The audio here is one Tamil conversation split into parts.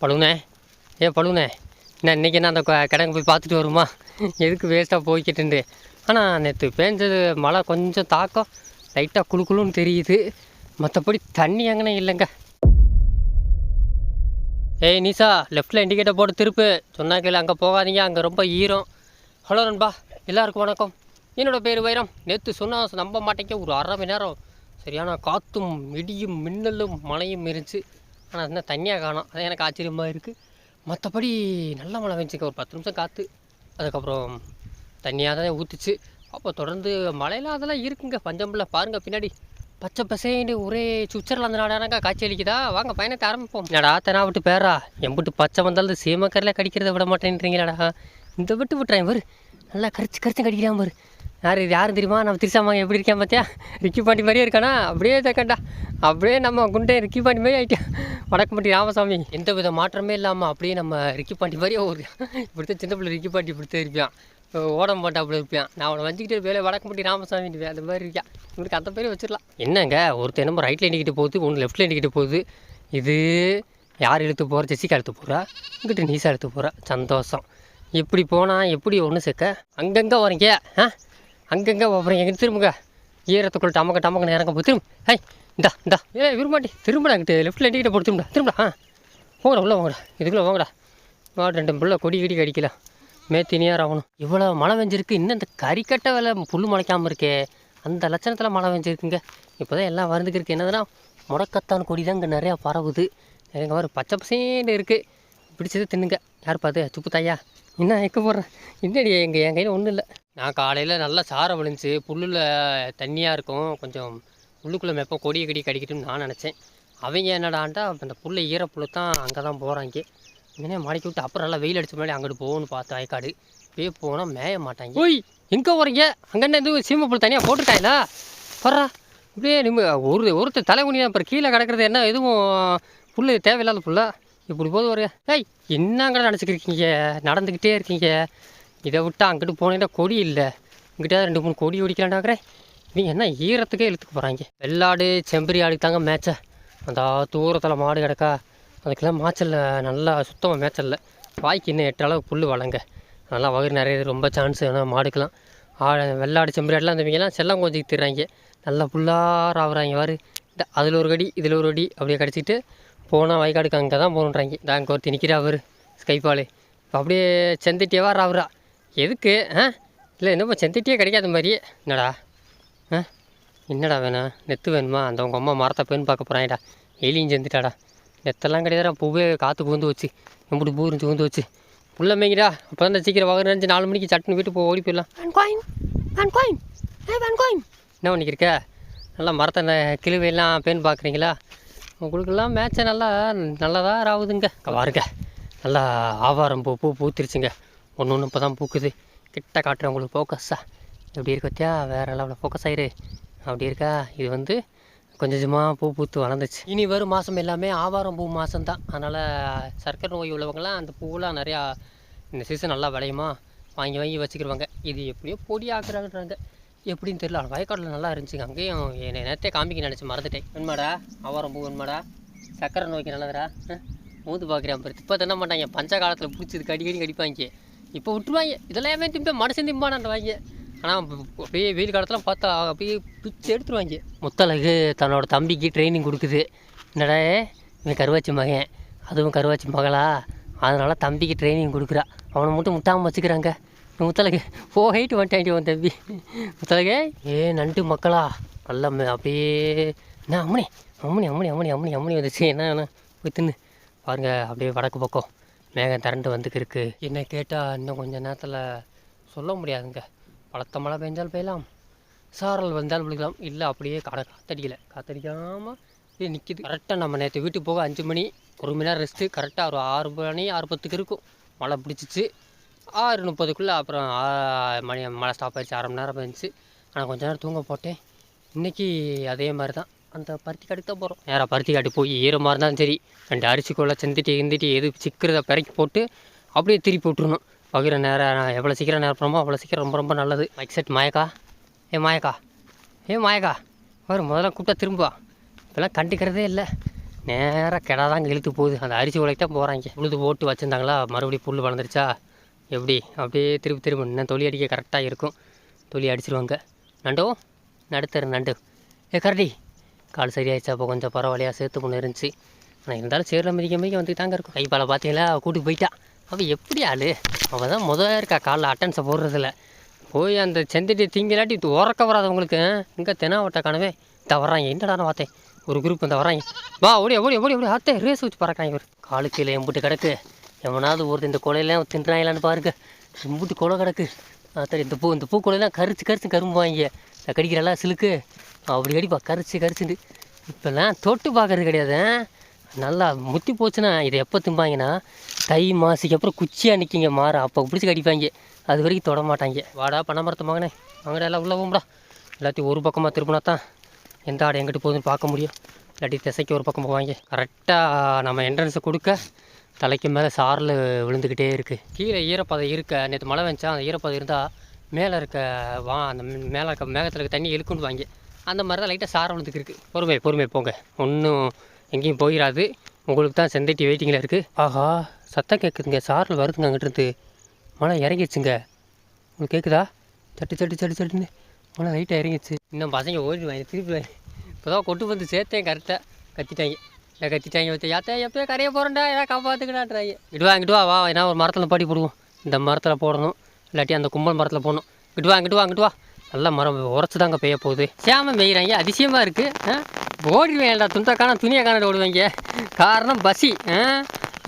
பழுவுனே ஏ பழுவுனே என்ன இன்றைக்கி என்ன அந்த க- கிடங்கு போய் பார்த்துட்டு வருமா? எதுக்கு வேஸ்ட்டாக போய்கிட்டுண்டு? ஆனால் நேற்று பேஞ்சது மழை கொஞ்சம் தாக்கம். லைட்டாக குளு குளுன்னு தெரியுது. மற்றபடி தண்ணி எங்கனே இல்லைங்க. ஏய் நீசா லெஃப்ட்டில் இண்டிகேட்டர் போட்டு திருப்பு. சொன்னாக்கல அங்கே போகாதீங்க. அங்கே ரொம்ப ஈரம். ஹலோ நண்பா. எல்லாருக்கும் வணக்கம். என்னோட பேர் வைரம். நேற்று சொன்னால் நம்ப மாட்டேங்க. ஒரு அரை மணி நேரம் சரியான காற்றும் இடியும் மின்னலும் மழையும் இருந்துச்சு. ஆனால் என்ன தண்ணியாக காணோம். அது எனக்கு ஆச்சரியமாக இருக்குது மற்றபடி நல்ல மழை வந்துச்சுங்க ஒரு பத்து நிமிஷம் காற்று அதுக்கப்புறம் தண்ணியாக தான் ஊற்றுச்சு அப்போ தொடர்ந்து மழையெல்லாம் அதெல்லாம் இருக்குங்க. பஞ்சம்பில் பாருங்கள் பின்னாடி. பச்சை பசேன்னு ஒரே சுவிட்சர்லாந்து நாடானாக்கா காட்சி அளிக்குதா? வாங்க பயணத்தை ஆரம்பிப்போம். நடா தெனா விட்டு பேரா எம்பிட்டு பச்சை வந்தாலும் சீமக்கரில் கடிக்கிறத விட மாட்டேன்றீங்களாடா. இந்த விட்டு விட்டுறேன் வரு நல்லா கரிச்சு கரிச்சு கடிக்கிறான் பாரு யார் இது யாரும் தெரியுமா? நம்ம திருசாமாங்க எப்படி இருக்கேன் பார்த்தியா ரிக்கி பாண்டி மாதிரியே இருக்கானா? அப்படியே தக்கண்டா அப்படியே நம்ம குண்டே ரிக்கி பாண்டி மாதிரி ஆகிட்டேன் வடக்கும்பட்டி ராமசாமி. எந்த வித மாற்றமே இல்லாமல் அப்படியே நம்ம ரிக்கி பாண்டி மாதிரியே ஒரு இப்படித்தான் சின்ன பிள்ளை ரிக்கி பாண்டி இப்படித்தான் இருப்பான். ஓட மாட்டேன் அப்படி இருப்பேன். நான் அவனை வஞ்சிக்கிட்டே வேலை வடக்கம்பட்டி ராமசாமி அந்த மாதிரி இருக்கான் இவனுக்கு அந்த பேர் வச்சிடலாம். என்னங்க? ஒருத்தர் நம்ம ரைட்டில் எண்ணிக்கிட்டு போகுது ஒன்று லெஃப்ட்டில் எண்ணிக்கிட்டு போகுது. இது யார் எழுத்து போகிற ஜெசிகா எழுத்து போகிறா இங்கிட்டு நீசா எழுத்து போகிறா சந்தோஷம். இப்படி போனால் எப்படி ஒன்று சேர்க்க? அங்கங்கே வரீங்க ஆ? அங்கங்கே அப்புறம் எங்கிட்ட திரும்புங்க. ஈரத்துக்குள்ள டமக்க டமக்கன்னு இறங்க போய் திரும்ப. ஐய் இந்தா இந்தா. ஏ விரும்பாட்டி திரும்படா அங்கிட்டு லெஃப்ட்டில் எண்ணிக்கிட்ட போட்டு திரும்படா. திரும்படா ஆ. போங்கடா உள்ளே வாங்கடா. இதுக்குள்ளே வாங்கடா. வா ரெண்டு பிள்ளை கொடி கிடி கடிக்கலாம் மேத்தினியார் ஆகணும்? இவ்வளோ மழை வெஞ்சிருக்கு இன்னும் இந்த கறிக்கட்டை வேலை புல் முளைக்காமல் இருக்கே. அந்த லட்சணத்தில் மழை வெஞ்சிருக்குங்க இப்போ தான் எல்லாம் வருந்துக்கு இருக்குது என்னதுன்னா முடக்கத்தான் கொடி தான் இங்கே நிறையா பரவுது. எங்கள் மாதிரி பச்சை பசேன்னு இருக்குது பிடிச்சது தின்னுங்க. யார் பார்த்து? துப்பு தாயா. என்ன எக்க போடுறேன் என்னடி எங்கள் என் கையில் ஒன்றும் இல்லை. நான் காலையில் நல்லா சாரம் விழுந்துச்சு புல்லில் தண்ணியாக இருக்கும். கொஞ்சம் உள்ளுக்குள்ளே மெப்பம் கொடியை கடி கடிக்கட்டும்னு நான் நினச்சேன். அவங்க என்னடான்ட்டா அந்த புல்லை ஈரப்புல்லு தான் அங்கே தான் போகிறாங்க இங்கே மடக்கி விட்டு அப்புறம் நல்லா வெயில் அடிச்ச முன்னாடி அங்கிட்டு போகணும்னு பார்த்து வயக்காடு. போய் போனால் மேய மாட்டாங்க. ஓய் எங்கே போகிறீங்க அங்கேருந்து எதுவும் புல் தனியாக போட்டுட்டாங்களா பர்றா இப்படியே நிம்ம ஒரு ஒருத்தர் தலைகுனி அப்புறம் கீழே கிடக்கிறது என்ன? எதுவும் புல் தேவையில்லாத புல்லா? இப்படி போது வருங்க ஏய் என்னங்கடா நினச்சிக்கிருக்கீங்க நடந்துக்கிட்டே இருக்கீங்க. இதை விட்டு அங்கிட்டு போனேன்னா கொடி இல்லை. இங்கிட்ட ரெண்டு மூணு கொடி ஒடிக்கலாண்டாக்கிறேன் இவங்க என்ன ஈரத்துக்கே இழுத்துக்கு போகிறாங்க வெள்ளாடு செம்பரி ஆடுக்கு தாங்க மேட்சை. அந்த தூரத்தில் மாடு கிடக்கா. அதுக்கெல்லாம் மாச்சல்ல நல்லா சுத்தமாக மேய்ச்சலில் வாய்க்கு இன்னும் எட்டு அளவு புல் வளங்க. நல்லா வயிறு நிறைய ரொம்ப சான்ஸ் ஆனால் மாடுக்கெலாம் ஆடு வெள்ளாடு செம்பரியாடெலாம் இருந்தவங்கலாம் செல்லம் கொஞ்சம் திடுறாங்க நல்லா புல்லாக ஆகுறாங்க வாரு இந்த அதில் ஒரு கடி இதில் ஒரு அடி அப்படியே கிடச்சிட்டு போனால் வயக்காடுக்கு அங்கே தான் போகணுன்றாங்க தான் ஒரு ஒருத்தி நிற்கிறா அவர் ஸ்கைபாலு இப்போ அப்படியே செந்திட்டியவா ராவுரா எதுக்கு? ஆ? இல்லை என்னப்பா செந்திட்டியே கிடைக்காத மாதிரியே என்னடா? ஆ? என்னடா வேணாம் நெத்து வேணுமா? அந்த உங்கள் அம்மா மரத்தை பெண் பார்க்க போகிறாங்கடா எலியும் செந்துட்டாடா நெத்தெல்லாம் கிடையாதுடா. பூவே காற்று புகுந்து வச்சு. எம்பிட்டு பூ இருந்து புகுந்து வச்சு. புள்ள மேய்ங்கடா அப்போ தான் சீக்கிரம் வகை நினச்சி நாலு மணிக்கு சட்டுன்னு வீட்டு போய் ஓடி போயிடலாம். என்ன பண்ணிக்கிருக்க? நல்லா மரத்தை ந- கிழுவையெல்லாம் பேன் பார்க்குறீங்களா? உங்களுக்கெல்லாம் மேட்சை நல்லா நல்லதாக இங்க பாருங்க. நல்லா ஆவாரம் பூ பூ பூத்துருச்சுங்க. ஒன்று ஒன்று இப்போ தான் பூக்குது. கிட்ட காட்டுறேன் உங்களுக்கு ஃபோக்கஸா எப்படி இருக்கத்தியா வேறு லெவலில் ஃபோக்கஸ் ஆயிரு. அப்படி இருக்கா? இது வந்து கொஞ்சம் கொஞ்சமாக பூ பூத்து வளர்ந்துச்சு. இனி வரும் மாதம் எல்லாமே ஆவாரம் பூ மாதம் தான் அதனால் சர்க்கரை நோய் உள்ளவங்கலாம் அந்த பூவெலாம் நிறையா இந்த சீசன் நல்லா விளையுமா? வாங்கி வாங்கி வச்சுக்கிடுவாங்க இது எப்படியோ பொடி ஆக்குறாங்கன்றாங்க. எப்படின்னு தெரியல. வயக்காட்டில் நல்லா இருந்துச்சுங்க. அங்கேயும் என்னை நேரத்தை காமிக்க நினச்சி மறந்துட்டேன். உண்மைடா? ஆவாரம் பூ உண்மைடா? சர்க்கரை நோய்க்கு நல்லதுடா? மூது பார்க்குறேன் இப்போ என்ன மாட்டாங்க பஞ்ச காலத்தில் பிடிச்சது கடி கடி கடிப்பாங்க. இப்போ விட்டுருவாங்க. இதெல்லாம் ஏன் மனுஷன் திம்பானான்றவாங்க ஆனால் அப்படியே வெயில் காலத்தில் பார்த்தா அப்படியே பிச்சு எடுத்துருவாங்க. முத்தழகு தன்னோட தம்பிக்கு ட்ரைனிங் கொடுக்குது. என்னடா இவன் கருவாச்சி மகன். அதுவும் கருவாச்சி மகளா? அதனால் தம்பிக்கு ட்ரைனிங் கொடுக்குறா. அவனை மட்டும் முட்டாமல் வச்சுக்கிறாங்க. முத்தலகு ஃபோ ஹைட்டு வந்துட்டாண்டி உன் தம்பி. முத்தலகே ஏ நண்டு மக்களா? நல்லா அப்படியே. என்ன அம்மனி அம்மனி அம்மனி அம்மனி அம்மனி அம்மனி வந்துச்சு. என்ன என்ன? தின்னு. பாருங்க அப்படியே வடக்கு பக்கம். மேகம் திரண்டு வந்துக்கிருக்கு. என்னை என்ன கேட்டால் இன்னும் கொஞ்சம் நேரத்தில் சொல்ல முடியாதுங்க. பழத்த மழை பெஞ்சால் பெய்யலாம். சாரல் வந்தால் விழுகலாம். இல்லை அப்படியே கடை காத்தடிக்கலை. காத்தடிக்காமல் அப்படியே நிற்கிது கரெக்டாக நம்ம நேற்று வீட்டுக்கு போக அஞ்சு மணி ஒரு மணி நேரம் ரெஸ்ட்டு கரெக்டாக ஒரு ஆறு மணி ஆறு பத்துக்கு இருக்கும். மழை பிடிச்சிச்சு. ஆறு முப்பதுக்குள்ளே அப்புறம் மணி மழை ஸ்டாப் ஆயிடுச்சு. அரை மணி நேரம் பேஞ்சிச்சு. ஆனால் கொஞ்ச நேரம் தூங்க போட்டேன். இன்றைக்கி அதே மாதிரி தான் அந்த பருத்தி காட்டுக்கு தான் போகிறோம் நேராக பருத்தி காட்டு போய் ஈரமாக இருந்தாலும் சரி ரெண்டு அரிசிக்குள்ளே செந்துட்டி இருந்துட்டு எது சிக்கிறத பிறக்கி போட்டு அப்படியே திருப்பி விட்ருணும் பகிர நேரம் எவ்வளோ சீக்கிரம் நேரம் போகிறோமோ அவ்வளோ சீக்கிரம் ரொம்ப ரொம்ப நல்லது. மைக் செட் மாயக்கா? ஏ மாயக்கா? ஏ மாயக்கா? வரும் முதல்ல கூப்பிட்டா திரும்புவா இப்போல்லாம் கண்டுக்கிறதே இல்லை. நேராக கிடா தாங்க இழுத்து போகுது. அந்த அரிசி உலைக்கு தான் போகிறாங்க உழுது போட்டு வச்சுருந்தாங்களா? மறுபடியும் புல் வளர்ந்துருச்சா? எப்படி? அப்படியே திருப்பி திரும்ப இன்னும் தொலி அடிக்க கரெக்டாக இருக்கும். தொலி அடிச்சிருவாங்க. நண்டோ நடுத்தர் நண்டு. ஏ கரடி கால் சரியாயிடுச்சா அப்போ கொஞ்சம் பரவாயில்லையா? சேர்த்து பொண்ணு இருந்துச்சு. ஆனால் இருந்தாலும் சேரில் மிதிக்க மிதிக்க வந்து தாங்க இருக்கும். கைப்பால பார்த்தீங்களா? கூட்டிட்டு போயிட்டா. அவள் எப்படி ஆள்? அவள் தான் முதல்ல இருக்கா காலைல அட்டன்ஸை போடுறதில்ல போய் அந்த செந்தட்டி திங்கிலாட்டி உறக்க வராதவங்களுக்கு இங்கே தெனாவட்ட காணவே. இந்த என்னடா நான் பார்த்தேன். ஒரு குரூப் இந்த வர்றாங்க. வா ஓடி ஓடி ஓடி ஓடி ஆத்தே ரேஸ் வச்சு பறக்காங்க இவர். காலு கீழே எம்புட்டு கிடக்கு. எவனாவது ஒருத்தர் இந்த கொலையெல்லாம் தின்றாங்களான்னு பாருங்க. எம்பிட்டு கொலை கிடக்கு. அத்தடி இந்த பூ இந்த பூ கொலையெல்லாம் கரிச்சு கரிச்சு கரும்பு வாங்க கடிக்கிறலாம் கடிக்கிறெல்லாம் சிலுக்கு. அப்படி கடிப்பா கரிச்சு கரைச்சிட்டு இப்போல்லாம் தொட்டு பார்க்கறது கிடையாது. நல்லா முத்தி போச்சுன்னா இதை எப்போ திம்பாங்கன்னா தை மாசிக்கு அப்புறம் குச்சியாக நிற்கிங்க மாற. அப்போ பிடிச்சி கடிப்பாங்க. அது வரைக்கும் தொட மாட்டாங்க. வாடா பனைமரத்து மகனே. வாங்கடா எல்லாம் உள்ளே போகும்டா எல்லாத்தையும் ஒரு பக்கமாக திருப்பினா தான் எந்த ஆடை எங்கிட்டு போகுதுன்னு பார்க்க முடியும். இல்லாட்டி திசைக்கு ஒரு பக்கம் போவாங்க. கரெக்டாக நம்ம என்ட்ரன்ஸை கொடுக்க தலைக்கு மேலே சாரில் விழுந்துக்கிட்டே இருக்குது கீழே ஈரப்பதம் இருக்க நேற்று மழை வந்துச்சா அந்த ஈரப்பதம் இருந்தால் மேலே இருக்க வா அந்த மேலே இருக்க மேகத்தில் இருக்க தண்ணி இழுக்குன்னு வாங்க அந்த மாதிரி தான் லைட்டாக சாரம் வந்துக்கு இருக்குது பொறுமை பொறுமை போங்க. ஒன்றும் எங்கேயும் போயிடாது உங்களுக்கு தான் செந்தட்டி வெயிட்டிங்கில் இருக்குது ஆஹா சத்தம் கேட்குதுங்க சாரில் வருதுங்க அங்கிட்டிருந்து. மழை இறங்கிடுச்சுங்க. உங்களுக்கு கேட்குதா சட்டு சட்டு சட்டு சட்டுன்னு மழை லைட்டாக இறங்கிடுச்சு. இன்னும் பசங்க ஓடிடுவாங்க திருப்பி இப்போ தான் கொண்டு வந்து சேர்த்தேன் கரெக்டாக கத்திட்டாங்க. ஏன் கத்திட்டாங்க வச்சு யாத்தே எப்போயோ கரையை போகிறேன்டா ஏதாவது காப்பாற்றுக்கடான்றாங்க இடுவா இங்கிட்டு வா வா. ஏன்னா ஒரு மரத்தில் பாடி போடுவோம். இந்த மரத்தில் போடணும். இல்லாட்டி அந்த கும்பல் மரத்தில் போடணும். இங்கிட்டு வா இங்கிட்டு வா இங்கிட்டு வா. நல்லா மரம் உரைச்சி தாங்க பெய்ய போகுது சேம பெய்கிறாங்க அதிசயமாக இருக்குது ஓடிடுவேன் ஏன்டா துண்டக்கான துணியை காண ஓடுவாங்க. காரணம் பசி.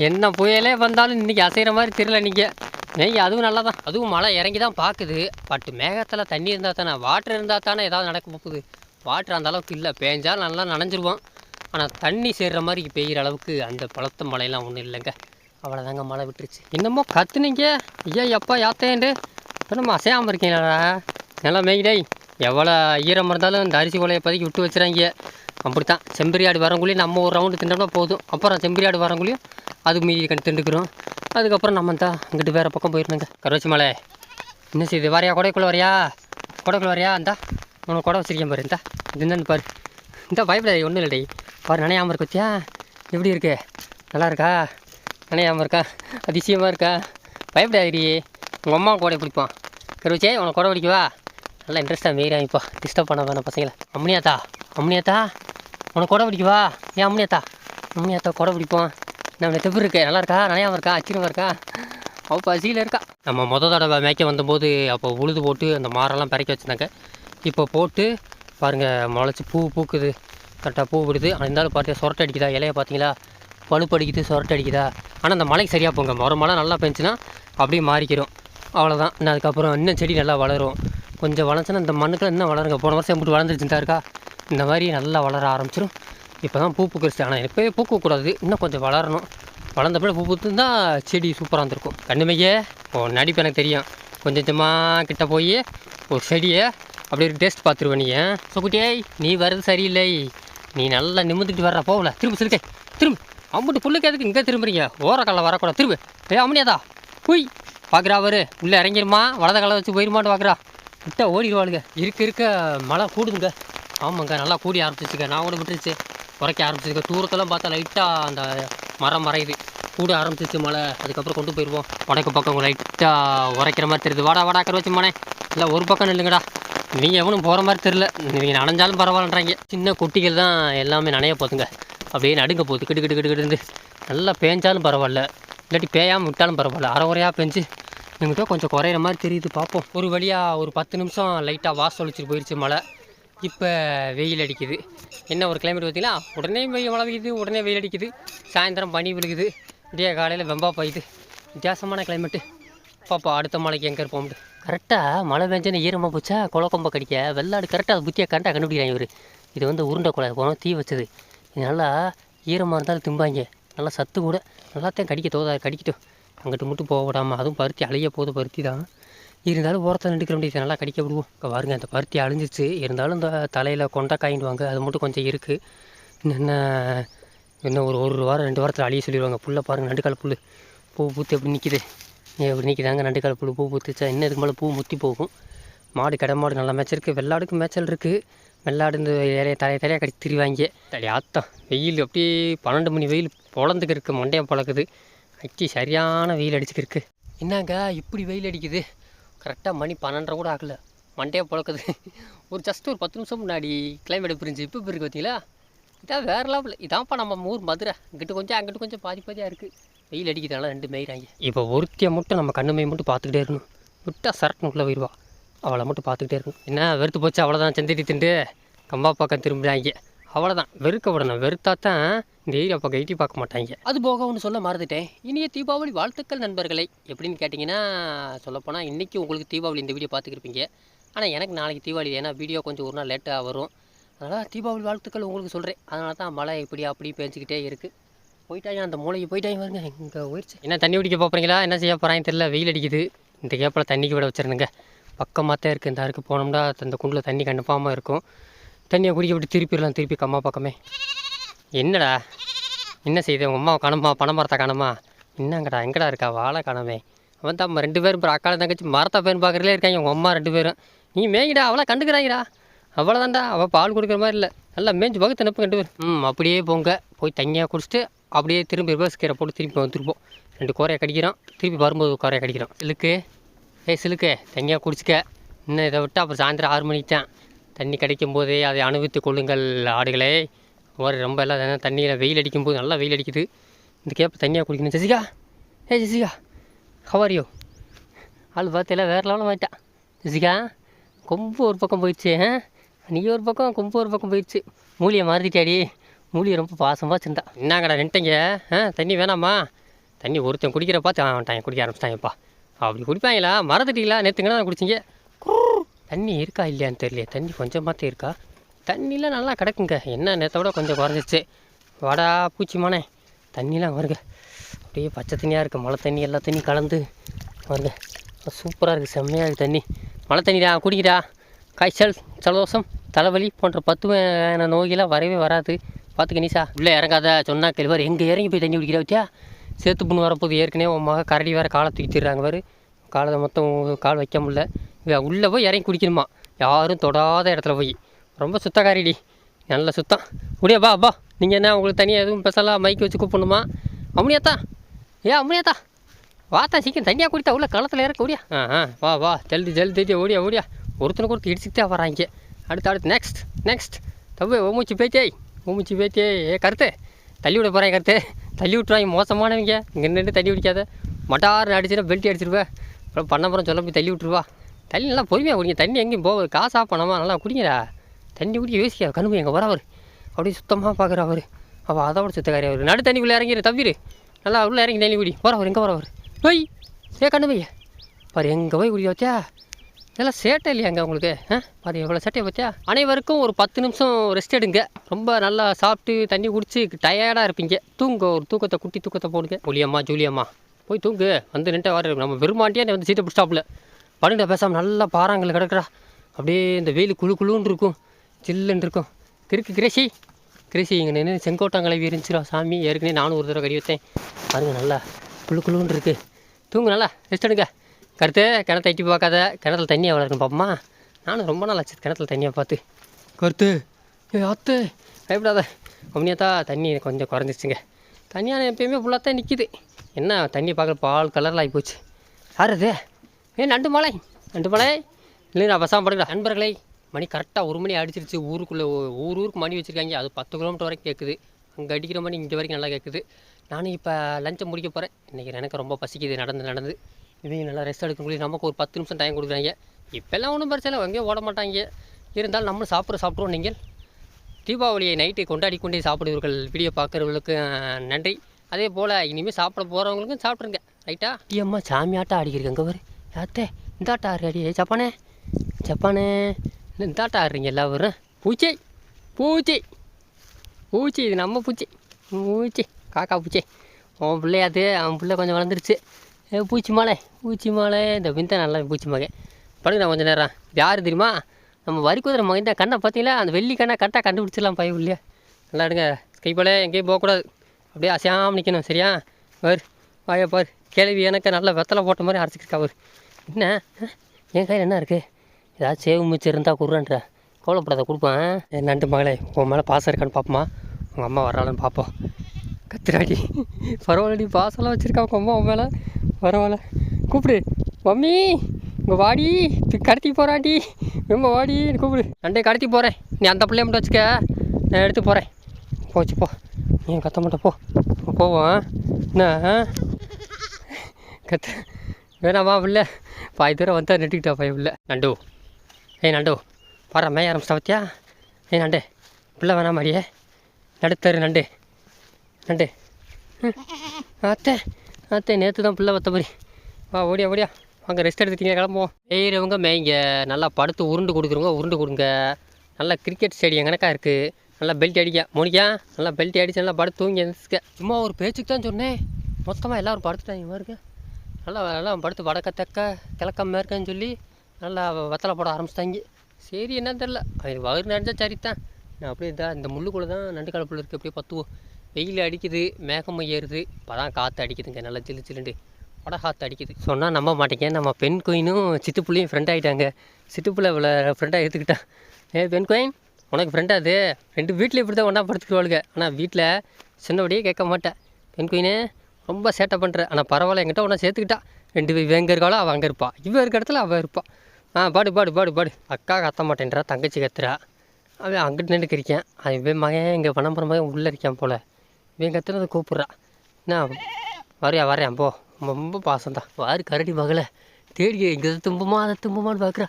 என்ன புயலே வந்தாலும் இன்றைக்கி அசைகிற மாதிரி தெரியல நீங்கள் நெய் அதுவும் நல்லா தான் அதுவும் மழை இறங்கி தான் பார்க்குது பட் மேகத்தில் தண்ணி இருந்தால் தானே வாட்டர் இருந்தால் தானே ஏதாவது நடக்க போகுது. வாட்டர் அந்த அளவுக்கு இல்லை. பேஞ்சால் நல்லா நனைஞ்சிருவோம். ஆனால் தண்ணி சேர்கிற மாதிரி பெய்கிற அளவுக்கு அந்த பழத்த மழையெல்லாம் ஒன்றும் இல்லைங்க. அவ்வளோதாங்க மழை விட்டுருச்சு. என்னமோ கற்றுனீங்க ஐயா எப்பா யாத்தேன்ட்டு இப்போ நம்ம அசையாமல் இருக்கீங்களா நல்லா மேய்டை எவ்வளோ ஈரம் இருந்தாலும் இந்த அரிசி கொலையை பதுக்கி விட்டு வச்சுறாங்க. அப்படித்தான். செம்பரியாடு வரங்குள்ளேயும் நம்ம ஒரு ரவுண்டு திண்டோம்னா போதும். அப்புறம் செம்பரியாடு வரங்குள்ளேயும் அது மீதி கண்டு திண்டுக்கிறோம் அதுக்கப்புறம் நம்ம தான் அங்கிட்டு வேறு பக்கம் போயிருந்தோங்க கருவச்சி மலை. என்ன செய்யுது வரையா கொடைக்குள்ளே வரையா? கொடைக்குள்ளே வரையா? இந்தா உனக்கு கொடை வச்சிருக்கேன் பாரு இந்தா. இது என்னன்னு பாரு. இந்த பயப்படாது ஒன்றும் இல்லடி பாரு நினையாமல் இருக்கு பத்தியா? எப்படி இருக்கு? நல்லா இருக்கா? நினையாமல் இருக்கா? அதிசயமாக இருக்கா? பயப்படாதடி. உங்கள் அம்மா கொடை பிடிப்பான் கருவச்சே உனக்கு கொடை பிடிக்கவா? நல்லா இன்ட்ரெஸ்ட்டாக மீறாங்க இப்போ டிஸ்டர்ப் பண்ண வேணாம் பசங்களை. அம்னியாத்தா அம்னியாத்தா உனக்கு கொடை பிடிக்கவா? ஏன் அம்னியாத்தா? அம்னியாத்தா கொடை பிடிப்போம். நம்ம தெப்பு இருக்கு நல்லா இருக்கா? நினையாமல் இருக்கா? அச்சிரமாக இருக்கா? அவள் பசியில் இருக்கா. நம்ம முத தடவை மேய்க்க வந்தபோது அப்போ உழுது போட்டு அந்த மாரெல்லாம் பறக்க வச்சுருந்தாங்க. இப்போ போட்டு பாருங்கள் முளைச்சி பூ பூக்குது. கரெக்டாக பூ விடுது. ஆனால் இருந்தாலும் பார்த்து சொரட்டை அடிக்குதா? இலையை பார்த்தீங்களா? பழுப்பு அடிக்குது சொரட்டை அடிக்குதா? ஆனால் அந்த மலைக்கு சரியாக போங்க. மரம் மழை நல்லா பெஞ்சுன்னா அப்படியே மாறிக்கிறோம் அவ்வளோதான் நான் அதுக்கப்புறம் இன்னும் செடி நல்லா வளரும். கொஞ்சம் வளர்ந்துச்சுன்னா இந்த மண்ணுக்குள்ள இன்னும் வளருங்க? போன வருஷம் எப்படி வளர்ந்துருச்சுட்டா தான் இருக்கா? இந்த மாதிரி நல்லா வளர ஆரம்பிச்சிடும் இப்போ தான் பூ பூக்கிருச்சு. ஆனால் எப்போயே பூக்கக்கூடாது. இன்னும் கொஞ்சம் வளரணும். வளர்ந்தப்பட பூ பூத்துருந்தா செடி சூப்பராக இருந்திருக்கும். கண்ணுமையே ஓ நடிப்பு எனக்கு தெரியும். கொஞ்சம் கொஞ்சமாக கிட்டே போய் ஒரு செடியை அப்படியே டேஸ்ட் பார்த்துருவேன் நீ சுக்குட்டியே நீ வர்றது சரியில்லை. நீ நல்லா நிமிந்துட்டு வர்ற. போகல திரும்ப சிறுக்கை திரும்ப. அம்புட்டு புல்லுக்கு எதுக்கு இங்கே திரும்புறீங்க? ஓரக்கல்ல வரக்கூடாது. திரும்ப. ஏ அம்மனியாதா போய். பார்க்குறா அவரு. உள்ளே இறங்கிருமா? வலத கலை வச்சு போயிருமான்னு பார்க்குறா விட்டா ஓடிடுவானுங்க இருக்க இருக்க மழை கூடுதுங்க. ஆமாங்க நல்லா கூடி ஆரம்பிச்சிச்சுங்க. நான் கூட விட்டுருச்சு. குறைக்க ஆரம்பிச்சிருக்க தூரத்தெல்லாம் பார்த்தா லைட்டாக அந்த மரம் மறையுது. கூட ஆரம்பிச்சிச்சு மழை. அதுக்கப்புறம் கொண்டு போயிடுவோம் வடக்கு பக்கம் லைட்டாக உரைக்கிற மாதிரி தெரியுது. வாடா வாடா கரு வச்சு மனே இல்லை ஒரு பக்கம் நில்லுங்கடா. நீங்கள் எவனும் போகிற மாதிரி தெரில நீங்கள் நனைஞ்சாலும் பரவாயில்லன்றாங்க. சின்ன குட்டிகள் தான் எல்லாமே நனைய போகுதுங்க. அப்படியே நடுங்க போகுது. கிட்டு கிட்டு கிட்டு கிட்டு நல்லா பேஞ்சாலும் பரவாயில்ல. இல்லாட்டி பேயாமல் விட்டாலும் பரவாயில்ல. அரை உரையாக பெஞ்சு எங்கிட்ட கொஞ்சம் குறையிற மாதிரி தெரியுது பார்ப்போம் ஒரு வழியாக ஒரு பத்து நிமிஷம் லைட்டாக வாசல் ஒழிச்சிட்டு போயிடுச்சு மழை. இப்போ வெயில் அடிக்குது. என்ன ஒரு கிளைமேட் பார்த்தீங்களா? உடனே வெயில் மழை பெய்யுது உடனே வெயில் அடிக்குது. சாயந்தரம் பனி விழுகுது. விடிய காலையில் வெம்பா பாயுது. வித்தியாசமான கிளைமேட்டு பாப்பா அடுத்த மலைக்கு எங்கே இருப்போம் கரெக்டாக மழை பெஞ்சோன்னு ஈரமாக போச்சா? குளக்கொம்ப கடிக்க. வெள்ளாடு கரெக்டாக அது புத்தியாக கரெக்டாக கண்டுபிடிக்கிறாங்க இவர். இது வந்து உருண்டை குழாய் போனோம் தீ வச்சது. இது நல்லா ஈரமாக இருந்தாலும் திம்பாங்க. நல்லா சத்து கூட. நல்லாத்தையும் கடிக்க தோதா கடிக்கட்டும். அங்கிட்டு மட்டும் போக விடாமல் அதுவும் பருத்தி அழிய போகுது பருத்தி தான். இருந்தாலும் ஓரத்தில் நின்றுக்கிற முடியாது நல்லா கடிக்க விடுவோம். இப்போ பாருங்க அந்த பருத்தி அழிஞ்சிச்சு இருந்தாலும் இந்த தலையில் கொண்டா காயிடுவாங்க அது மட்டும் கொஞ்சம் இருக்குது என்ன இன்னும் ஒரு ஒரு வாரம் ரெண்டு வாரத்தில் அழிய சொல்லிடுவாங்க. புல்லை பாருங்கள் நண்டுக்கால் புல் பூ பூத்து எப்படி நிற்கிது எப்படி நிற்கிதாங்க நண்டுக்கால் புல் பூ பூத்துச்சா? இன்னும் இதுக்கு மேலே பூ முத்தி போகும். மாடு கடை மாடு நல்லா மேய்ச்சல் இருக்குது வெள்ளாடுக்கு மேய்ச்சல் இருக்குது வெள்ளாடு இந்த இலைய தலையை தலையாக கடிச்சு திரிவாங்க. தடி ஆத்தம். வெயில் அப்படியே பன்னெண்டு மணி வெயில் பொழந்துக்கு இருக்குது மண்டையம் பழக்குது. அக்கி சரியான வெயில் அடிச்சுக்கிருக்கு என்னங்க இப்படி வெயில் அடிக்குது? கரெக்டாக மணி பன்னெண்டரை கூட ஆகல. மண்டையை பழக்குது. ஒரு ஜஸ்ட் ஒரு பத்து நிமிஷம் முன்னாடி கிளைமேட் பிரிஞ்சு இப்போ இருக்கு பார்த்தீங்களா? இதான் வேறு லெவல் இதான்ப்பா நம்ம ஊர் மதுரை. இங்கிட்டு கொஞ்சம் அங்கிட்டு கொஞ்சம் பாதி பாதியாக இருக்குது வெயில் அடிக்கிறதுனால ரெண்டு மேய்றாங்க இப்போ ஒருத்தியை மட்டும் நம்ம கண்ணு மையை மட்டும் பார்த்துக்கிட்டே இருக்கணும். விட்டா சரட்டுன்னு உள்ளே போயிடுவா. அவளை மட்டும் பார்த்துக்கிட்டே இருக்கணும். என்ன வெறுத்து போச்சு அவ்வளோதான் செந்தடி திண்டு. கம்பா பக்கம் திரும்பினாங்க. அவ்வளோதான் வெறுக்க விடணும். வெறுத்தா தான் இந்த ஏரியா பக்கம் எட்டி பார்க்க மாட்டாங்க. அது போக ஒன்று சொல்ல மறந்துட்டேன். இனிய தீபாவளி வாழ்த்துக்கள் நண்பர்களை. எப்படின்னு கேட்டிங்கன்னா சொல்லப்போனால் இன்றைக்கி உங்களுக்கு தீபாவளி இந்த வீடியோ பார்த்துக்கிருப்பீங்க. ஆனால் எனக்கு நாளைக்கு தீபாவளி ஏன்னா வீடியோ கொஞ்சம் ஒரு நாள் லேட்டாக வரும். அதனால் தீபாவளி வாழ்த்துக்கள் உங்களுக்கு சொல்கிறேன் அதனால தான் மழை இப்படி அப்படி பேஞ்சிக்கிட்டே இருக்குது போயிட்டாங்க அந்த மூளைக்கு போயிட்டாங்க பாருங்க. இங்கே போயிடுச்சு. என்ன தண்ணி குடிக்க போகிறீங்களா என்ன செய்ய போகிறாங்க தெரியல. வெயில் அடிக்குது. இந்த கேப்பில் தண்ணிக்கு விட வச்சுருந்துங்க. பக்கமாக தான் இருக்குது இந்த அருக்கு போனோம்னா அந்த குண்டில் தண்ணி கண்டிப்பாமல் இருக்கும். தண்ணியை குடிக்க விட்டு திருப்பிடலாம் திருப்பி கம்மா பக்கமே. என்னடா? என்ன செய்யுது உங்கள் அம்மா காணுமா? பனை மரத்தை காணுமா? என்னங்கடா? எங்கடா இருக்கா? வாழை காணமே. அவன் தான் ரெண்டு பேரும் இப்போ அக்கால தங்கச்சி மரத்தை பேர் பார்க்குறதுலே இருக்காங்க. உங்கள் அம்மா ரெண்டு பேரும். நீ மேய்கிடா அவளை கண்டுக்கிறாங்கடா. அவ்வளோதான்டா அவள் பால் கொடுக்குற மாதிரி இல்லை. நல்லா மேய்ஞ்சி பக்கத்து நிற்ப ரெண்டு பேர் ம் அப்படியே போங்க. போய் தண்ணியாக குடிச்சிட்டு அப்படியே திரும்பி ரிவர்ஸ் கீரை போட்டு திருப்பி வந்துருப்போம். ரெண்டு கோரையை கடிக்கிறோம். திருப்பி வரும்போது ஒரு கோரையை கடிக்கிறோம். சிலுக்கு. ஏய் சிலுக்கு தனியாக குடிச்சிக்க. இன்னும் இதை விட்டு அப்புறம் சாயந்தரம் ஆறு மணிக்கு தான். தண்ணி கிடைக்கும் போதே அதை அனுபவித்து கொள்ளுங்கள் ஆடுகளே. மாதிரி ரொம்ப எல்லாம் தண்ணியில் வெயில் அடிக்கும் போது நல்லா வெயில் அடிக்குது. இந்த கேப் தண்ணியாக குடிக்கணும். ஜெசிகா ஏய் ஜெசிகா ஹவாரியோ ஆள் பார்த்தல வேறு லெவலில் மாட்டான் ஜெசிகா கொம்பு ஒரு பக்கம் போயிடுச்சு நீ ஒரு பக்கம் கொம்பு ஒரு பக்கம் போயிடுச்சு. மூலியை மாறுதிட்டாடி மூலியை ரொம்ப பாசமாக வச்சுருந்தா. என்னங்கடா நின்ட்டங்க ஆ? தண்ணி வேணாமா? தண்ணி ஒருத்தன் குடிக்கிற பார்த்து குடிக்க ஆரம்பிச்சிட்டாங்கப்பா அப்படி குடிப்பாங்களா? மறந்துட்டீங்களா? நேற்றுங்கண்ணா குடிச்சிங்க. தண்ணி இருக்கா இல்லையான்னு தெரியல தண்ணி கொஞ்சமாக இருக்கா? தண்ணிலாம் நல்லா கிடக்குங்க. என்ன நேரத்தோட விட கொஞ்சம் குறைஞ்சிச்சு வாடா பூச்சிமானே தண்ணிலாம் வருங்க. அப்படியே பச்சை தண்ணியாக இருக்குது மழை தண்ணி எல்லா தண்ணியும் கலந்து வருங்க. சூப்பராக இருக்குது செம்மையாக இருக்குது தண்ணி. மழை தண்ணிடா குடிக்கிறா காய்ச்சல் சலதோஷம் தலைவலி போன்ற பத்து வகையான நோய்களாம் வரவே வராது. பார்த்துக்க நீசா. உள்ளே இறங்காத. சொன்னா கேள்வார் எங்கே இறங்கி போய் தண்ணி குடிக்கிறா வச்சா சேத்து புண்ணு வரப்போது ஏற்கனவே உன் மக கரடி வேறு காலை தூக்கிடுறாங்க வேறு காலை மொத்தம் கால் வைக்க முடில உள்ளே போய் இறங்கி குடிக்கணுமா? யாரும் தொடாத இடத்துல போய். ரொம்ப சுத்தக்காரிடி. நல்ல சுத்தம். அப்படியே பா பா. நீங்கள் என்ன உங்களுக்கு தனியாக எதுவும் ஸ்பெஷலாக மைக் வச்சு கூப்பிடணுமா? அம்முனியாத்தா ஏ அம்முனியாத்தா வாத்தா சீக்கிரம் தனியாக குடித்தா உள்ள களத்தில் இறக்க ஓடியா. ஆ ஆ வா வா. ஜல்தி ஜல்தி ஓடியா ஓடியா. ஒருத்தனுக்கு ஒருத்தர் இடிச்சுக்கிட்டே வராங்க. அடுத்து அடுத்து நெக்ஸ்ட் நெக்ஸ்ட் தப்பு ஓமூச்சி பேச்சே ஓமூச்சி பேச்சே ஏ கருத்து. தள்ளி விட போகிறேன் கருத்து. தள்ளி விட்டுறாங்க மோசமானவங்க. இங்கே நின்று தள்ளி பிடிக்காத மட்டார்னு அடிச்சுன்னா பெல்ட்டி அடிச்சிருவேன் அப்புறம் பண்ண போகிறோம் சொல்ல போய் தள்ளி விட்ருவா தண்ணி நல்லா பொறுமையாக குடிங்க. தண்ணி எங்கேயும் போகுது. காசாக பணமா நல்லா குடிங்கடா. தண்ணி குடிக்க யோசிக்க கண்ணுமை எங்கே வரவர் அப்படியே சுத்தமாக பார்க்குற அவர். அவள் அதோட சுத்தக்காரி அவர். நடு தண்ணிக்குள்ளே இறங்கிடு தவிர. நல்லா உள்ளே இறங்கி தண்ணி குடி. போகிறவர் எங்கே வரவர் போய். ஏ பையன் பாரு எங்கே போய் குடிக்க வச்சா? இதெல்லாம் சேட்டை இல்லையாங்க உங்களுக்கு? ஆ? பாரு எவ்வளோ சேட்டையை வச்சா அனைவருக்கும் ஒரு பத்து நிமிஷம் ரெஸ்ட் எடுங்க. ரொம்ப நல்லா சாப்பிட்டு தண்ணி குடிச்சு டயர்டாக இருப்பீங்க. தூங்க ஒரு தூக்கத்தை குட்டி தூக்கத்தை போடுங்க. ஒலியம்மா ஜூலியம்மா. போய் தூங்கு. வந்து நின்று வர நம்ம பெருமாண்டியே வந்து சீட்டை பிடிச்சாப்புல படுங்க பேசாமல் நல்லா பாறாங்கல்ல கிடக்குறா. அப்படியே இந்த வெயில் குழு குழுன்னு இருக்கும். சில்லுன்னு இருக்கும். கிறுக்கு கிரேசி. கிரேசி இங்கே நின்று செங்கோட்டாங்களை இருந்துச்சுரா சாமி ஏற்கனவே நானும் ஒரு தடவை கடி வைத்தேன். பாருங்க நல்லா குழு குழுன்னு இருக்குது தூங்கு நல்லா. ரெஸ்ட் எடுங்க. கருத்து கிணத்த எட்டி பார்க்காத. கிணத்துல தண்ணி எவ்வளோ இருக்கும் பாப்பமா? நானும் ரொம்ப நாள் ஆச்சு கிணத்துல தண்ணியை பார்த்து. கருத்து. ஏ பயப்படாத பயப்படாத. தான் தண்ணி கொஞ்சம் குறைஞ்சிருச்சுங்க. தனியாக எப்பயுமே ஃபுல்லாக தான் நிற்கிது என்ன தண்ணி பார்க்குற பால் கலரில் ஆகி போச்சு. யார் அது ஏ நண்டு மலை. நண்டு மலை. இல்லை நான் பசாம படுக்கிறேன் நண்பர்களை மணி கரெக்டாக ஒரு மணி அடிச்சிருச்சு. ஊருக்குள்ளே ஊர் ஊருக்கு மணி வச்சுருக்காங்க. அது பத்து கிலோமீட்டர் வரைக்கும் கேட்குது அங்கே அடிக்கிற மணி இங்கே வரைக்கும் நல்லா கேட்குது நானும் இப்போ லஞ்சை முடிக்க போகிறேன் இன்றைக்கி எனக்கு ரொம்ப பசிக்குது. நடந்து நடந்து. இவங்க நல்லா ரெஸ்ட் எடுக்கக்கூடிய நமக்கு ஒரு பத்து நிமிஷம் டைம் கொடுக்குறாங்க. இப்போல்லாம் ஒன்றும் பிரச்சனை இல்லை. எங்கேயும் ஓட மாட்டாங்க. இருந்தாலும் நம்மளும் சாப்பிட சாப்பிடுவோம் நீங்கள். தீபாவளியை நைட்டு கொண்டாடி கொண்டே சாப்பிடுவீர்கள் வீடியோ பார்க்குறவங்களுக்கு நன்றி. அதே போல் இனிமேல் சாப்பிட போகிறவங்களுக்கும் சாப்பிட்ருங்க ரைட்டா அம்மா சாமியாட்டம் அடிக்கிறீங்க அங்கே வரு யாத்தே இந்தாட்டா ஆறு அடி ஜப்பானே ஜப்பானே. இந்தாட்டா ஆடுறீங்க எல்லாரும்? பூச்சை பூச்சை. பூச்சி இது நம்ம பூச்சி. பூச்சி காக்கா பூச்சி. அவன் பிள்ளையாது அவன் பிள்ளை கொஞ்சம் வளர்ந்துருச்சு. பூச்சி மாலை பூச்சி மாலை. இந்த விந்த நல்லா பூச்சி மகன் நான் கொஞ்சம் நேரம். யார் தெரியுமா? நம்ம வரி குதிரை மகன் தான். கண்ணை பார்த்தீங்களா? அந்த வெள்ளி கண்ணை கரெக்டாக கண்டுபிடிச்சிடலாம் பையன் இல்லையா நல்லா எடுங்க கைப்போல எங்கேயும் போகக்கூடாது. அப்படியே அசையாமல் நிற்கணும் சரியா? பார் வாய பார். கேள்வி எனக்கு நல்லா வெத்தலை போட்ட மாதிரி அரைச்சிக்கிருக்கா அவர் என்ன? என் கையில் என்ன இருக்குது ஏதாவது சேவு மிச்சம் இருந்தால் குடுறன்ற. கோலப்படாத கொடுப்பேன் என் நண்டு மகளே உன் மேலே பாசம் இருக்கான்னு பார்ப்போமா உங்கள் அம்மா வர்றாளன்னு பார்ப்போம் கத்திராடி பரவாயில்லடி பாசம்லாம் வச்சுருக்கா உங்கள் அம்மா உன் மேலே. பரவாயில்ல. கூப்பிடு. மம்மி இங்கே வாடி. கடத்தி போகிறாடி ரொம்ப வாடி கூப்பிடு. நண்டே கடத்தி போகிறேன் நீ அந்த பிள்ளைய மட்டும் வச்சுக்க. நான் எடுத்து போகிறேன் போச்சு போ. நீ கத்த மாட்ட போ போவோம் என்ன கத்த வேணாமா பிள்ளை பாய் தூரம் வந்தால் நெட்டுக்கிட்டா பாய் பிள்ளை நண்டு ஏய் நண்டு பாரு மேய ஆரம்பிச்சிட்டா பார்த்தியா ஏய் நண்டு பிள்ளை வேணாம் மாதிரியே நடுத்தரு நண்டு நண்டு ம். அத்தை அத்தை நேற்று தான் பிள்ளை வத்த மாதிரி வா ஓடியா ஓடியா வாங்க ரெஸ்ட் எடுத்துட்டீங்க கிளம்புவோம் ஏறவங்க மேய்ங்க நல்லா படுத்து உருண்டு கொடுக்குறவங்க உருண்டு கொடுங்க நல்லா கிரிக்கெட் ஸ்டேடியம் கணக்காக இருக்குது நல்லா பெல்ட் அடிக்க. மோனிக்கா நல்லா பெல்ட் அடிச்சு நல்லா படுத்து தூங்கி எழுந்துக்க சும்மா ஒரு பேச்சுக்கு தான் சொன்னேன். மொத்தமாக எல்லோரும் படுத்துட்டாங்க இருக்கு நல்லா எல்லாம் படுத்து வடக்க தெக்க கிழக்க இருக்கேன்னு சொல்லி நல்லா வத்தலை போட ஆரம்பிச்சிட்டாங்க. சரி என்னன்னு தெரில அது வயிறு சரி தான் நான் அப்படியே தான் இந்த முள்ளுக்குள்ளே தான் நண்டு கலப்பில் இருக்குது அப்படியே பத்துவோம். வெயில் அடிக்குது மேகமும் ஏறுது. இப்போ தான் காற்று அடிக்குதுங்க நல்லா சில்லு சில்லுண்டு வட காற்று அடிக்குது. சொன்னால் நம்ப மாட்டேங்க. நம்ம பெண் குயினும் சித்துப்புள்ளையும் ஃப்ரெண்ட் ஆகிட்டாங்க சித்துப்புள்ள இவ்வளோ ஃப்ரெண்டாக எடுத்துக்கிட்டான் ஏ பெண் குயின். உனக்கு ஃப்ரெண்டாக அது? ரெண்டு வீட்டில் இப்படி தான் ஒன்றா படுத்துக்குவாளுங்க ஆனால் வீட்டில் சின்னபடியே கேட்க மாட்டேன் பெண் குயினே ரொம்ப சேட்டை பண்ணுற ஆனால் பரவாயில்ல என்கிட்ட ஒன்றா சேர்த்துக்கிட்டா. ரெண்டு இவன் எங்கே இருக்காளோ அவள் அங்கே இருப்பாள் இவன் இருக்க இடத்துல அவள் இருப்பாள் ஆ பாடு பாடு பாடு பாடு. அக்கா கத்த மாட்டேன்றா தங்கச்சி கத்துறா அவன் அங்கிட்டு நின்று இருக்கேன் அவன் இவன் மகன் இங்கே பணம்புற மகன் உள்ளே இருக்கான் போல். இவன் கத்துனதை கூப்பிட்றா? என்ன வரையா வரையான் போ. ரொம்ப பாசம்தான். வாரு கரடி மகளை. தேடி இங்கே தும்புமா அதை தும்புமான்னு பார்க்குறா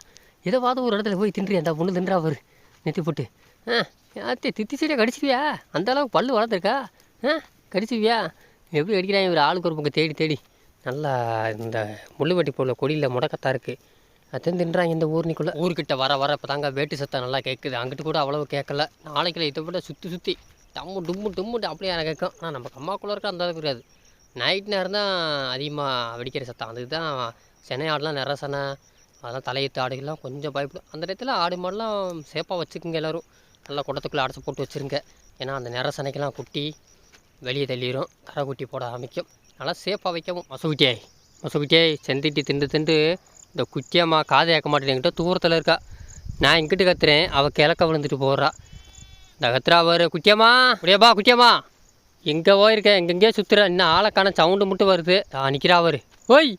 ஏதோ வாத ஒரு இடத்துல போய் தின்றியா? அந்த பொண்ணு தின்றா அவர் நெத்தி போட்டு. ஆ யாத்தே தித்தி செடியாக கடிச்சிருவியா? அந்த அளவுக்கு பல்லு வளர்த்துருக்கா? ஆ கடிச்சிருவியா? எப்படி கடிக்கிறாங்க இவர் ஆளுக்கு ஒரு பக்கம் தேடி தேடி. நல்லா இந்த முள்ளுவட்டி போல கொடியில் முடக்கத்தான் இருக்குது அத்தையும் தின்றாங்க இந்த ஊர்னிக்குள்ளே. ஊர்கிட்ட வர வர இப்போ தாங்க வேட்டு சத்தம் நல்லா கேட்குது அங்கிட்டு கூட அவ்வளவு கேட்கல நாளைக்குள்ள இதை விட சுற்றி சுற்றி டம்மு டும்மு டும்முட்டு அப்படியே எனக்கு கேட்கும். ஆனால் நம்ம அம்மாக்குள்ளே இருக்க அந்த அளவுக்கு இருக்காது நைட் நேரம் தான் அதிகமாக வெடிக்கிற சத்தம். அதுக்கு தான் சென்னை ஆடெலாம் நிறசனை அதெல்லாம் தலையீத்து ஆடுகள்லாம் கொஞ்சம் பயப்படும். அந்த இடத்துல ஆடு மாடெலாம் சேஃபாக வச்சுக்கோங்க எல்லோரும். நல்லா குடத்துக்குள்ளே அடைச்சி போட்டு வச்சுருங்க. ஏன்னா அந்த நிற சனைக்கெல்லாம் குட்டி வெளியே தள்ளிடும் கரை குட்டி போட ஆரம்பிக்கும். நல்லா சேஃபாக வைக்கவும். மசகுட்டியே மசகுட்டியே செந்திட்டி திண்டு திண்டு. இந்த குட்டியம்மா காதை ஏற்க மாட்டேன் தூரத்தில் இருக்கா. நான் இங்கிட்டு கத்துறேன். அவள் கிழக்க விழுந்துட்டு போடுறா இந்த கத்துறா அவர் குட்டியம்மா குடியாப்பா குட்டியம்மா எங்கே போயிருக்க? எங்கெங்கேயோ சுற்றுற இன்னும் ஆளை காண சவுண்டு மட்டும் வருது. நான் நிற்கிறா அவர் ஓய்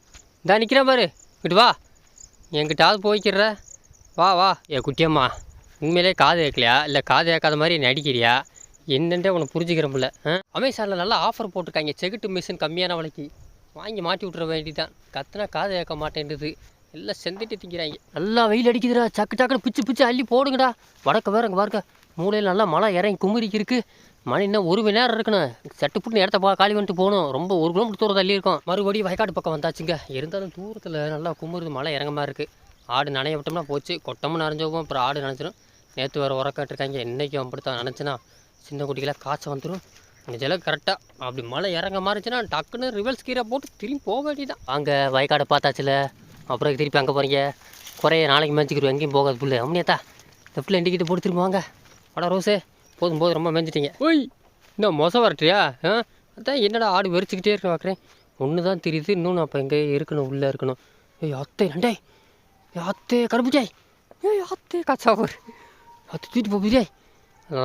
இந்தா நிற்கிறேன் பாரு. இங்கிட்டு வா. எங்கிட்டாவது போய்க்கிற வா வா. ஏ குட்டியம்மா உண்மையிலே காது கேட்கலையா? இல்லை காது கேட்காத மாதிரி நடிக்கிறியா? என்னென்றே உனக்கு புரிஞ்சுக்கிற முடியல. அமேசானில் நல்லா ஆஃபர் போட்டிருக்காங்க. செகுட்டு மிஷின் கம்மியான விலைக்கு. வாங்கி மாட்டி விட்ற வேண்டிதான் கத்துனா காது கேட்க மாட்டேன்றது. எல்லாம் செந்துட்டு திங்கிறாங்க. நல்லா வெயில் அடிக்குதுடா. சக்கு டக்குன்னு பிச்சு பிச்சு அள்ளி போடுங்கடா. வடக்க வேற இங்கே பாருங்க மூலையில் நல்லா மழை இறங்கி குமுறிக்கு இருக்குது மணி இன்னும் ஒரு மணி நேரம் இருக்கணும். சட்டு புட்டு இடத்த பா காலி வந்துட்டு போகணும். ரொம்ப ஒரு கிலோமீட்டர் தூரம் தள்ளி இருக்கும். மறுபடியும் வயக்காடு பக்கம் வந்தாச்சுங்க. இருந்தாலும் தூரத்தில் நல்லா குமுறுது. மழை இறங்க மாதிரி இருக்குது ஆடு நனைய விட்டோம்னா போச்சு. கொட்டமும் நனைஞ்சோம் அப்புறம் ஆடு நினச்சிடும் நேற்று வேறு உரக்காட்டிருக்காங்க இன்றைக்கும் அப்படித்தான் நினச்சினா சின்ன குட்டிக்கெல்லாம் காய்ச்சல் வந்துடும் இந்த கரெக்டாக அப்படி மழை இறங்க மாறிச்சுன்னா டக்குன்னு ரிவல்ஸ் கீரை போட்டு திரும்பி போக வேண்டியதான் அங்கே வயக்காடை பார்த்தாச்சுல. அப்புறம் திருப்பி அங்கே போகிறீங்க குறைய நாளைக்கு மேய்ச்சிக்கிறோம் எங்கேயும் போகாது புல்லு. அம்னியத்தா இந்த இண்டிகேட்டர் போட்டு திரும்புவாங்க வாடா ரோஸே. போதும் போதும் ரொம்ப மேய்ஞ்சிட்டீங்க ஓய். இன்னும் மொசம் வரட்டியா ஆ? அதான் என்னடா ஆடு வெறிச்சிக்கிட்டே இருக்க பார்க்குறேன் ஒன்று தான் தெரியுது இன்னொன்று அப்போ எங்கே இருக்கணும் உள்ளே இருக்கணும். ஏய் அத்தை ஏய் அத்தே கருப்புச்சாய் ஏய் அத்தே காச்சாவூர். அத்தை தூக்கிட்டு போகுதே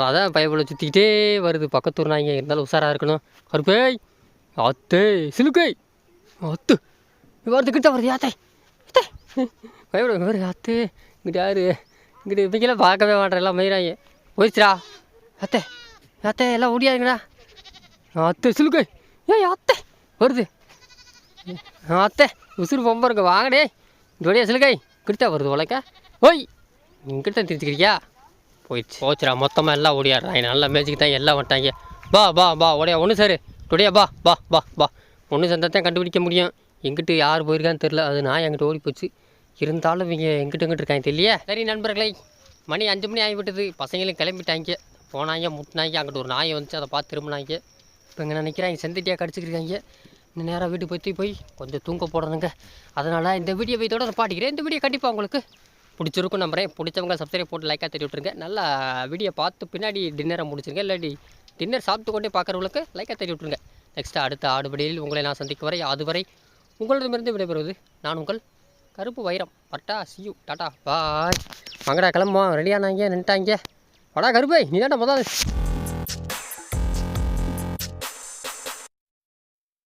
அதான் பயப்பட சுற்றிக்கிட்டே வருது. பக்கத்தூர் நாய்ங்க இருந்தாலும் உஷாராக இருக்கணும். கருப்பேய் அத்தே சிலுக்கை. அத்து. வருது கிட்ட வருது அத்தை. அத்தை. பயப்பட வருது அத்தே. இங்கிட்ட யாரு? இங்கிட்ட இவங்கெல்லாம் பார்க்கவே மாட்டேன் எல்லாம் மயிராங்க போயிடுச்சுடா. அத்தை அத்தை எல்லாம் ஓடியாதுங்கடா அத்தை சிலுக்கை. ஏய் அத்தை. வருது. அத்தை உசுறு பொம்பை இருக்கு வாங்கடே. ஜோடியா சிலுக்கை. கிட்ட வருது உலக்க ஓய் இங்கிட்ட திருச்சிக்கிறியா போயிடுச்சு. போச்சுடா மொத்தமாக எல்லாம் ஓடியாடுறாங்க நல்லா மேஜிக்கு தான் எல்லாம் வட்டாங்க பா பா பா ஓடையா ஒன்று சார். டுடையா பா பா பா பா ஒன்று சேர்ந்தா கண்டுபிடிக்க முடியும். எங்கிட்டு யார் போயிருக்கான்னு தெரில அது நான் எங்கிட்ட ஓடி போச்சு. இருந்தாலும் இவங்க எங்கிட்ட எங்கிட்ட இருக்காங்க தெரியலையே? சரி நண்பர்களே. மணி அஞ்சு மணி ஆகிவிட்டது. பசங்களும் கிளம்பிட்டாங்க. போனாங்க முட்டினாங்க அங்கிட்டு ஒரு நாயை வந்துச்சு அதை பார்த்து திரும்பினாங்க. இப்போ இங்கே நினைக்கிறாங்க செந்தட்டியாக கடிச்சிக்கிருக்காங்க இந்த நேராக வீட்டுக்கு போய் போய் கொஞ்சம் தூங்க போடணுங்க. அதனால் இந்த வீடியோ இதோட நான் பாட்டிக்கிறேன் இந்த வீடியோ கண்டிப்பாக உங்களுக்கு பிடிச்சிருக்கும் நம்புறேன். பிடிச்சவங்க சப்ஸ்கிரைப் போட்டு லைக்காக தட்டி விட்ருங்க நல்லா வீடியோ பார்த்து பின்னாடி டின்னரை முடிச்சிருங்க. இல்லாட்டி டின்னர் சாப்பிட்டு கொண்டே பார்க்குறவங்களுக்கு லைக்காக தட்டி விட்ருங்க நெக்ஸ்ட் அடுத்த ஆடுபடியில் உங்களை நான் சந்திக்கும் வரை அதுவரை உங்களிடமிருந்து விடைபெறுவது நான் உங்கள் கருப்பு வைரம். பட்டா சியூ டாட்டா பாய் வாங்கடா கிளம்புவோம். ரெடியானாங்க நின்ட்டாங்க வாடா கருப்பை நீ தான்டா முதல்